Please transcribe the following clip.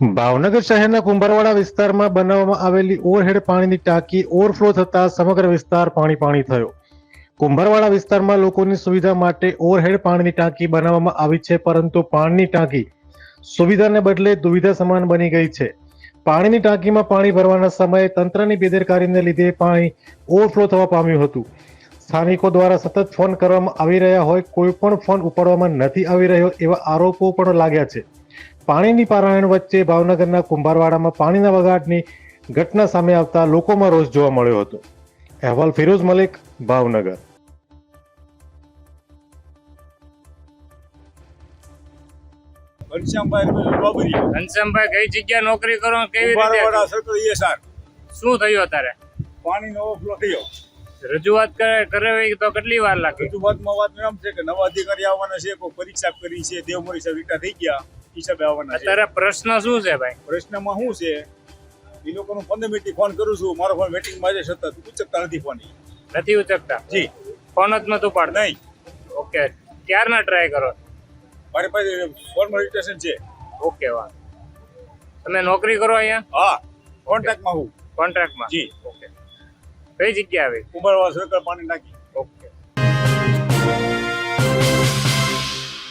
ભાવનગર શહેરના કુંભારવાડા વિસ્તારમાં બનાવવામાં આવેલી ઓવરહેડ પાણીની ટાંકી ઓવરફ્લો થતા સમગ્ર વિસ્તાર પાણી પાણી થયો. કુંભારવાડા વિસ્તારમાં લોકોની સુવિધા માટે ઓવરહેડ પાણીની ટાંકી બનાવવામાં આવી છે, પરંતુ પાણીની ટાંકી સુવિધાને બદલે દુવિધા સમાન બની ગઈ છે. પાણીની ટાંકીમાં પાણી ભરવાના સમયે તંત્રની બેદરકારીને લીધે પાણી ઓવરફ્લો થવા પામ્યું હતું. સ્થાનિકો દ્વારા સતત ફોન કરવામાં આવી રહ્યા હોય, કોઈ પણ ફોન ઉપાડવામાં નથી આવી રહ્યો એવા આરોપો પણ લાગ્યા છે. પાણીની પારાયણ વચ્ચે ભાવનગરના કુંભારવાડામાં પાણીના બગાડની ઘટના સામે આવતા લોકોમાં રોષ જોવા મળ્યો હતો. અહેવાલ ફિરોઝ મલિક ભાવનગર. ઘનશ્યામભાઈ કઈ જગ્યા નોકરી કરો કેવી રીતે. શું થયું અત્યારે? પાણીનો ઓવરફ્લો થયો. રજૂઆત કરે કરાવી તો કેટલી વાર લાગે? રજૂઆતમાં વાત એમ છે કે નવા અધિકારી આવવાના છે કોઈ પરીક્ષા કરી છે દેવમોરી સાહેબ થઈ ગયા. હિસાબે આવવાના અત્યારે પ્રશ્ન શું છે ભાઈ? પ્રશ્નમાં શું છે? એ લોકોનું પંદર મિનિટથી ફોન કરું છું. મારો ફોન વેટિંગમાં છે સતત ઉચકતા નથી ફોન નથી ઉચકતા? જી. ફોન જ નતું પાડ નહીં. ઓકે ક્યારના ટ્રાય કરો? મારી પાસે ફોર્મલ રજીસ્ટ્રેશન છે. ઓકે વાહ. તમે નોકરી કરો અહીંયા? હા. કોન્ટ્રાક્ટમાં હું. કોન્ટ્રાક્ટમાં જી. ઓકે કઈ જગ્યા આવી? ઉમરવા સરકાર પાણી નાખી.